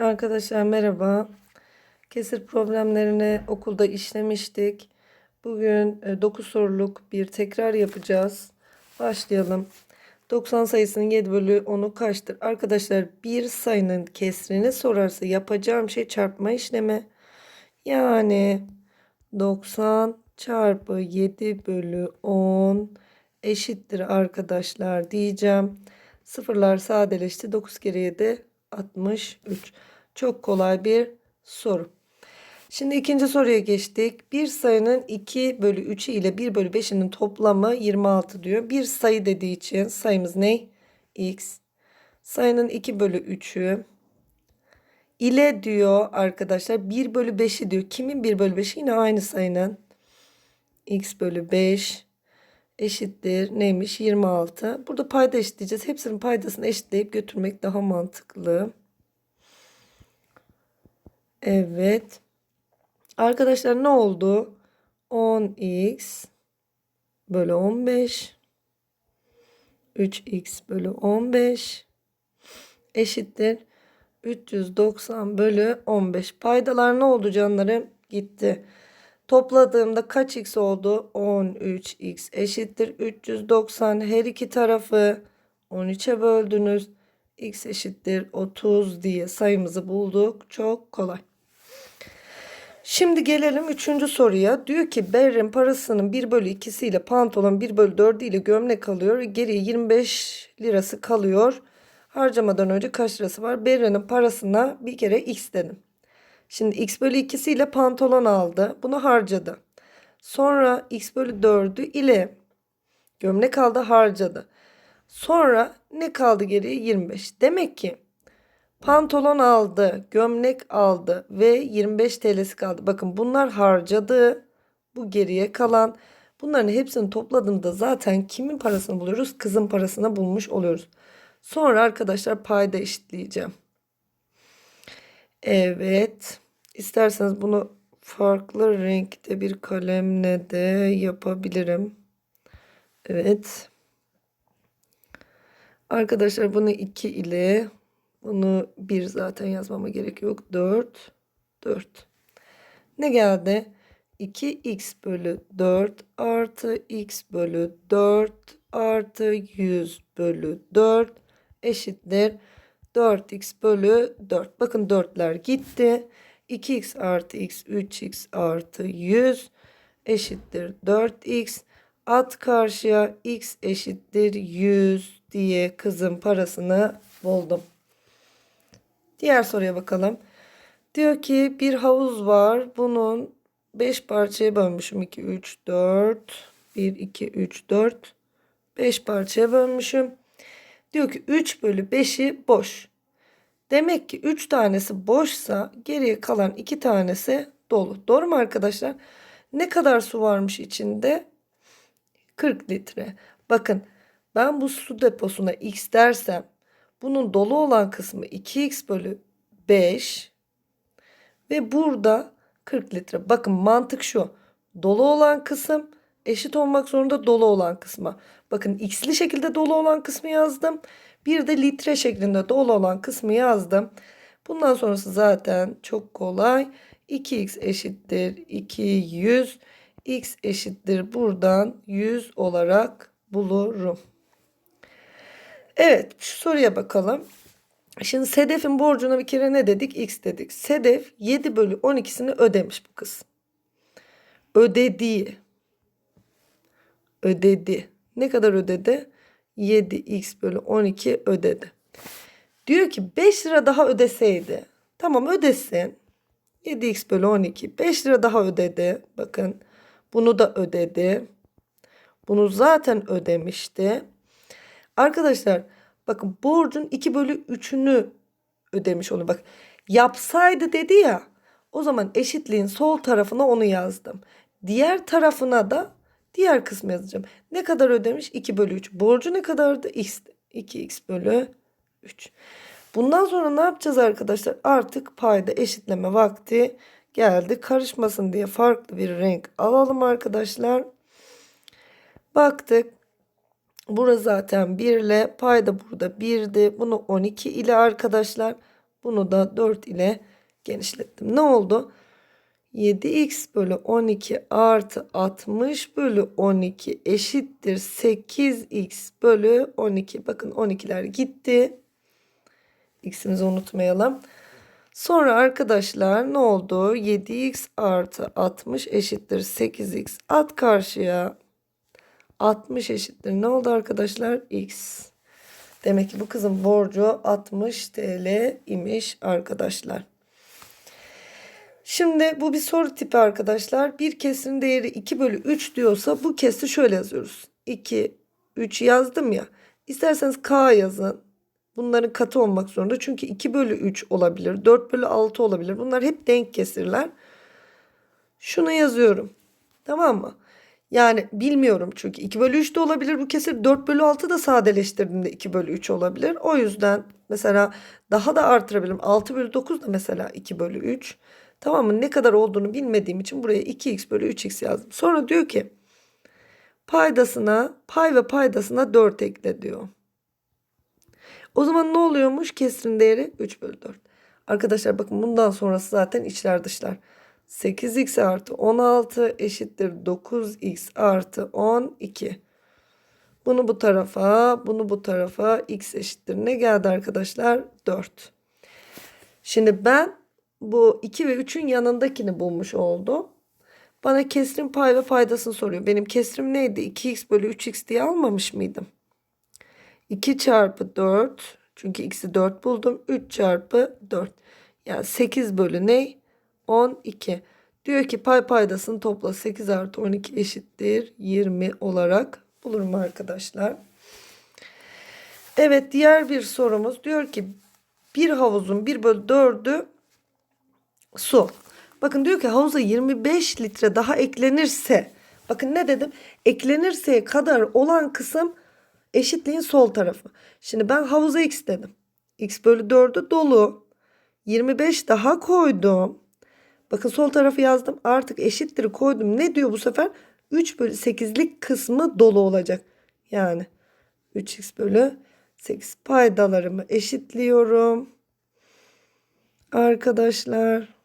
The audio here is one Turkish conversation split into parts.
Arkadaşlar merhaba. Kesir problemlerini okulda işlemiştik. Bugün 9 soruluk bir tekrar yapacağız. Başlayalım. 90 sayısının 7 bölü 10'u kaçtır? Arkadaşlar bir sayının kesrini sorarsa yapacağım şey çarpma işlemi. Yani 90 çarpı 7 bölü 10 eşittir arkadaşlar diyeceğim. Sıfırlar sadeleşti. 9 kere 7 63. Çok kolay bir soru. Şimdi ikinci soruya geçtik. Bir sayının 2 bölü 3'ü ile 1 bölü 5'inin toplamı 26 diyor. Bir sayı dediği için sayımız ne? X. Sayının 2 bölü 3'ü ile diyor arkadaşlar 1 bölü 5'i diyor. Kimin 1 bölü 5'i? Yine aynı sayının. X bölü 5 eşittir. Neymiş? 26. Burada payda eşitleyeceğiz. Hepsinin paydasını eşitleyip götürmek daha mantıklı. Evet. Arkadaşlar ne oldu? 10x bölü 15 3x bölü 15 eşittir 390 bölü 15. Paydalar ne oldu canlarım? Gitti. Topladığımda kaç x oldu? 13x eşittir 390. Her iki tarafı 13'e böldünüz. x eşittir 30 diye sayımızı bulduk. Çok kolay. Şimdi gelelim üçüncü soruya. Diyor ki Berrin parasının 1 bölü 2'si ile pantolon 1 bölü 4'ü ile gömlek alıyor. Geriye 25 lirası kalıyor. Harcamadan önce kaç lirası var? Berrin'in parasına bir kere x dedim. Şimdi x bölü 2'si ile pantolon aldı. Bunu harcadı. Sonra x bölü 4'ü ile gömlek aldı harcadı. Sonra ne kaldı geriye? 25. Demek ki pantolon aldı, gömlek aldı ve 25 TL'si kaldı. Bakın bunlar harcadı. Bu geriye kalan. Bunların hepsini topladığımda zaten kimin parasını buluyoruz? Kızın parasını bulmuş oluyoruz. Sonra arkadaşlar payda eşitleyeceğim. Evet. İsterseniz bunu farklı renkte bir kalemle de yapabilirim. Evet. Arkadaşlar bunu 2 ile bunu 1 zaten yazmama gerek yok. 4 4. Ne geldi? 2x bölü 4 artı x bölü 4 artı 100 bölü 4 eşittir 4x bölü 4. Bakın 4'ler gitti. 2x artı x 3x artı 100 eşittir 4x. At karşıya x eşittir 100 diye kızın parasını buldum. Diğer soruya bakalım. Diyor ki bir havuz var. Bunun 5 parçaya bölmüşüm. 2, 3, 4. 1, 2, 3, 4. 5 parçaya bölmüşüm. Diyor ki 3 bölü 5'i boş. Demek ki 3 tanesi boşsa geriye kalan 2 tanesi dolu. Doğru mu arkadaşlar? Ne kadar su varmış içinde? 40 litre. Bakın ben bu su deposuna x dersem bunun dolu olan kısmı 2x bölü 5 ve burada 40 litre. Bakın mantık şu. Dolu olan kısım eşit olmak zorunda dolu olan kısma. Bakın x'li şekilde dolu olan kısmı yazdım. Bir de litre şeklinde dolu olan kısmı yazdım. Bundan sonrası zaten çok kolay. 2x eşittir 200. x eşittir buradan 100 olarak bulurum. Evet şu soruya bakalım. Şimdi Sedef'in borcuna bir kere ne dedik? X dedik. Sedef 7 bölü 12'sini ödemiş bu kız. Ödediği. Ödedi. Ne kadar ödedi? 7x bölü 12 ödedi. Diyor ki 5 lira daha ödeseydi. Tamam ödesin. 7x bölü 12. 5 lira daha ödedi. Bakın bunu da ödedi. Bunu zaten ödemişti. Arkadaşlar bakın borcun 2 bölü 3'ünü ödemiş oluyor. Bak yapsaydı dedi ya o zaman eşitliğin sol tarafına onu yazdım. Diğer tarafına da diğer kısmı yazacağım. Ne kadar ödemiş? 2 bölü 3. Borcu ne kadardı? X, 2x bölü 3. Bundan sonra ne yapacağız arkadaşlar? Artık payda eşitleme vakti geldi. Karışmasın diye farklı bir renk alalım arkadaşlar. Baktık. Burası zaten 1 ile payda burada 1'di. Bunu 12 ile arkadaşlar Bunu da 4 ile genişlettim. Ne oldu? 7x bölü 12 artı 60 bölü 12 eşittir 8x bölü 12. Bakın 12'ler gitti. X'imizi unutmayalım. Sonra arkadaşlar ne oldu? 7x artı 60 eşittir 8x. At karşıya. 60 eşittir. Ne oldu arkadaşlar? X. Demek ki bu kızın borcu 60 TL imiş arkadaşlar. Şimdi bu bir soru tipi arkadaşlar. Bir kesirin değeri 2 bölü 3 diyorsa bu kesri şöyle yazıyoruz. 2, 3 yazdım ya. İsterseniz K yazın. Bunların katı olmak zorunda. Çünkü 2 bölü 3 olabilir. 4 bölü 6 olabilir. Bunlar hep denk kesirler. Şunu yazıyorum. Tamam mı? Yani bilmiyorum çünkü 2 bölü 3 de olabilir bu kesir. 4 bölü 6 da sadeleştirdiğimde 2 bölü 3 olabilir. O yüzden mesela daha da artırabilirim. 6 bölü 9 da mesela 2 bölü 3. Tamam mı? Ne kadar olduğunu bilmediğim için buraya 2x bölü 3x yazdım. Sonra diyor ki paydasına pay ve paydasına 4 ekle diyor. O zaman ne oluyormuş? Kesrin değeri 3 bölü 4. Arkadaşlar bakın bundan sonrası zaten içler dışlar. 8x artı 16 eşittir 9x artı 12. Bunu bu tarafa, bunu bu tarafa x eşittir. Ne geldi arkadaşlar? 4. Şimdi ben bu 2 ve 3'ün yanındakini bulmuş oldum. Bana kesrin pay ve paydasını soruyor. Benim kesrim neydi? 2x bölü 3x diye almamış mıydım? 2 çarpı 4. Çünkü x'i 4 buldum. 3 çarpı 4. Yani 8 bölü ne? 12. Diyor ki pay paydasını topla 8 artı 12 eşittir 20 olarak bulurum arkadaşlar. Evet diğer bir sorumuz diyor ki bir havuzun 1 bölü 4'ü su. Bakın diyor ki havuza 25 litre daha eklenirse bakın ne dedim eklenirse kadar olan kısım eşitliğin sol tarafı. Şimdi ben havuza x dedim. x bölü 4'ü dolu. 25 daha koydum. Bakın sol tarafı yazdım. Artık eşittir koydum. Ne diyor bu sefer? 3 bölü 8'lik kısmı dolu olacak. Yani 3x bölü 8 paydalarımı eşitliyorum. Arkadaşlar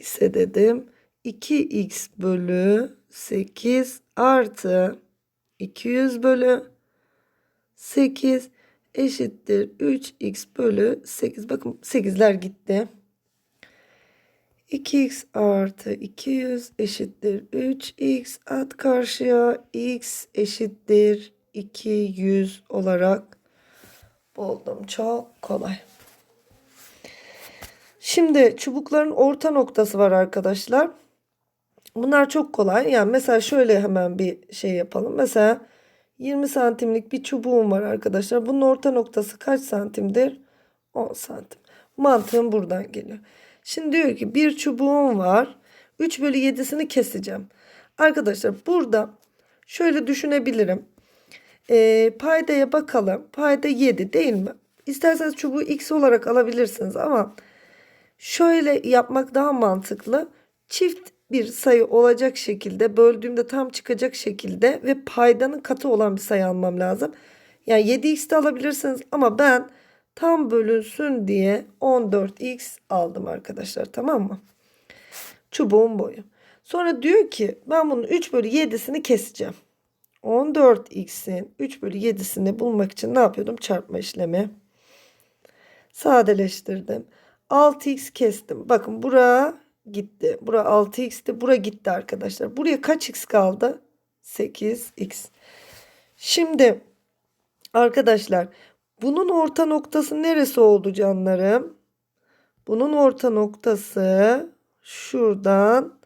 ise dedim 2x bölü 8 artı 200 bölü 8 eşittir 3x bölü 8. Bakın 8'ler gitti. 2x artı 200 eşittir 3x at karşıya x eşittir 200 olarak buldum. Çok kolay. Şimdi çubukların orta noktası var arkadaşlar. Bunlar çok kolay. Yani mesela şöyle hemen bir şey yapalım. Mesela 20 santimlik bir çubuğum var arkadaşlar. Bunun orta noktası kaç santimdir? 10 santim. Mantığım buradan geliyor. Şimdi diyor ki bir çubuğum var. 3 bölü 7'sini keseceğim. Arkadaşlar burada şöyle düşünebilirim. E, paydaya bakalım. Payda 7 değil mi? İsterseniz çubuğu x olarak alabilirsiniz ama şöyle yapmak daha mantıklı. Çift bir sayı olacak şekilde böldüğümde tam çıkacak şekilde ve paydanın katı olan bir sayı almam lazım. Yani 7x de alabilirsiniz ama ben tam bölünsün diye 14x aldım arkadaşlar tamam mı? Çubuğun boyu. Sonra diyor ki ben bunun 3 bölü 7'sini keseceğim. 14x'in 3 bölü 7'sini bulmak için ne yapıyordum? Çarpma işlemi. Sadeleştirdim. 6x kestim. Bakın buraya gitti. Bura 6x'ti. Bura gitti arkadaşlar. Buraya kaç x kaldı? 8x. Şimdi arkadaşlar bunun orta noktası neresi oldu canlarım? Bunun orta noktası şuradan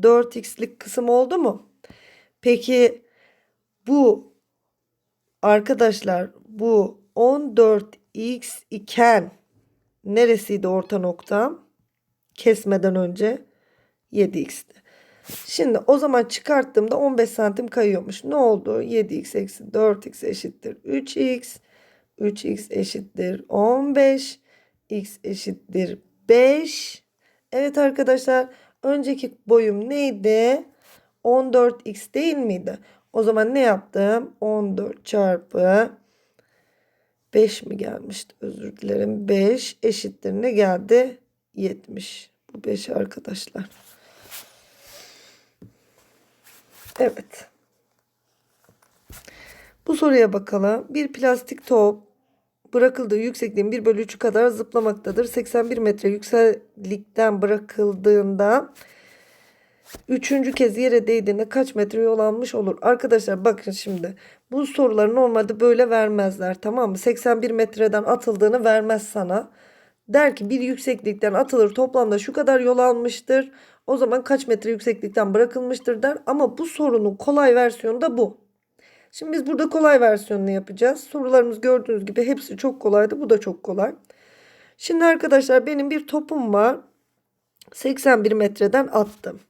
4x'lik kısım oldu mu? Peki bu arkadaşlar bu 14x iken neresiydi orta noktam? Kesmeden önce 7x'ti. Şimdi o zaman çıkarttığımda 15 santim kayıyormuş. Ne oldu? 7x eksi 4x eşittir 3x. 3x eşittir 15. x eşittir 5. Evet arkadaşlar önceki boyum neydi? 14x değil miydi? O zaman ne yaptım? 14 çarpı 5 mi gelmişti? Özür dilerim. 5 eşittir ne geldi? 70. Bu 5 arkadaşlar. Evet. Bu soruya bakalım. Bir plastik top bırakıldığı yüksekliğin 1 bölü 3'ü kadar zıplamaktadır. 81 metre yükseklikten bırakıldığında üçüncü kez yere değdiğinde kaç metre yol almış olur? Arkadaşlar bakın şimdi bu soruları normalde böyle vermezler tamam mı? 81 metreden atıldığını vermez sana. Der ki bir yükseklikten atılır toplamda şu kadar yol almıştır. O zaman kaç metre yükseklikten bırakılmıştır der. Ama bu sorunun kolay versiyonu da bu. Şimdi biz burada kolay versiyonunu yapacağız. Sorularımız gördüğünüz gibi hepsi çok kolaydı. Bu da çok kolay. Şimdi arkadaşlar benim bir topum var. 81 metreden attım.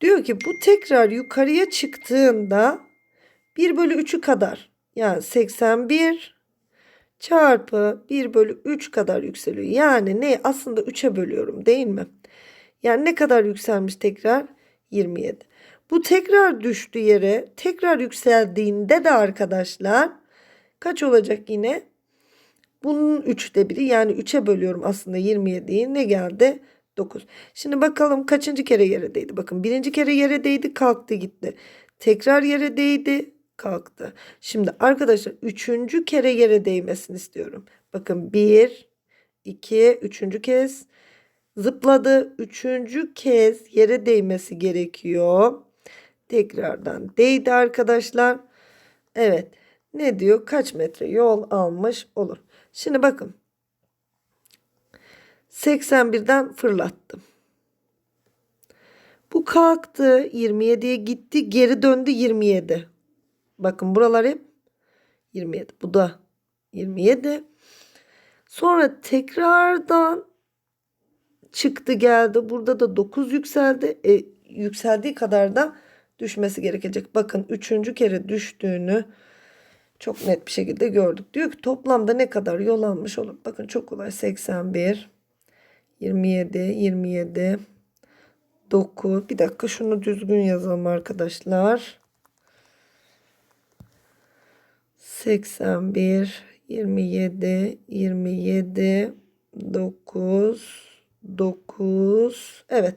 Diyor ki bu tekrar yukarıya çıktığında 1 bölü 3'ü kadar yani 81 çarpı 1 bölü 3 kadar yükseliyor. Yani ne aslında 3'e bölüyorum değil mi? Yani ne kadar yükselmiş tekrar? 27. Bu tekrar düştü yere. Tekrar yükseldiğinde de arkadaşlar kaç olacak yine? Bunun 3'te biri yani 3'e bölüyorum aslında 27'yi. Ne geldi? 9. Şimdi bakalım kaçıncı kere yere değdi? Bakın birinci kere yere değdi kalktı gitti. Tekrar yere değdi kalktı. Şimdi arkadaşlar üçüncü kere yere değmesini istiyorum. Bakın 1, 2, üçüncü kez zıpladı. Üçüncü kez yere değmesi gerekiyor. Tekrardan değdi arkadaşlar. Evet. Ne diyor? Kaç metre yol almış olur. Şimdi bakın. 81'den fırlattım. Bu kalktı 27'ye gitti geri döndü 27. Bakın buralar hep 27. Bu da 27. Sonra tekrardan çıktı geldi. Burada da 9 yükseldi. E, yükseldiği kadar da düşmesi gerekecek. Bakın üçüncü kere düştüğünü çok net bir şekilde gördük. Diyor ki toplamda ne kadar yol almış olur? Bakın çok kolay 81 27 27 9 bir dakika şunu düzgün yazalım arkadaşlar. 81 27 27 9 9 evet.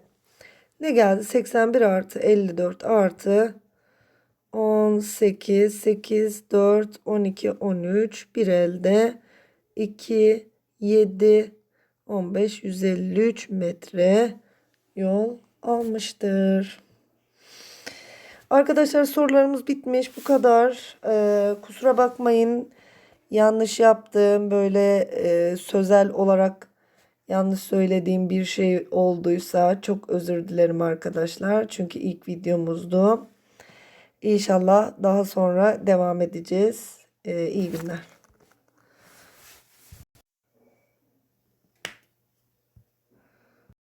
Ne geldi? 81 artı 54 artı 18 8 4 12 13 bir elde 2 7 15 153 metre yol almıştır. Arkadaşlar sorularımız bitmiş. Bu kadar. Ee, kusura bakmayın. Yanlış yaptım. Böyle e, sözel olarak yanlış söylediğim bir şey olduysa çok özür dilerim arkadaşlar. Çünkü ilk videomuzdu. İnşallah daha sonra devam edeceğiz. Ee, iyi günler.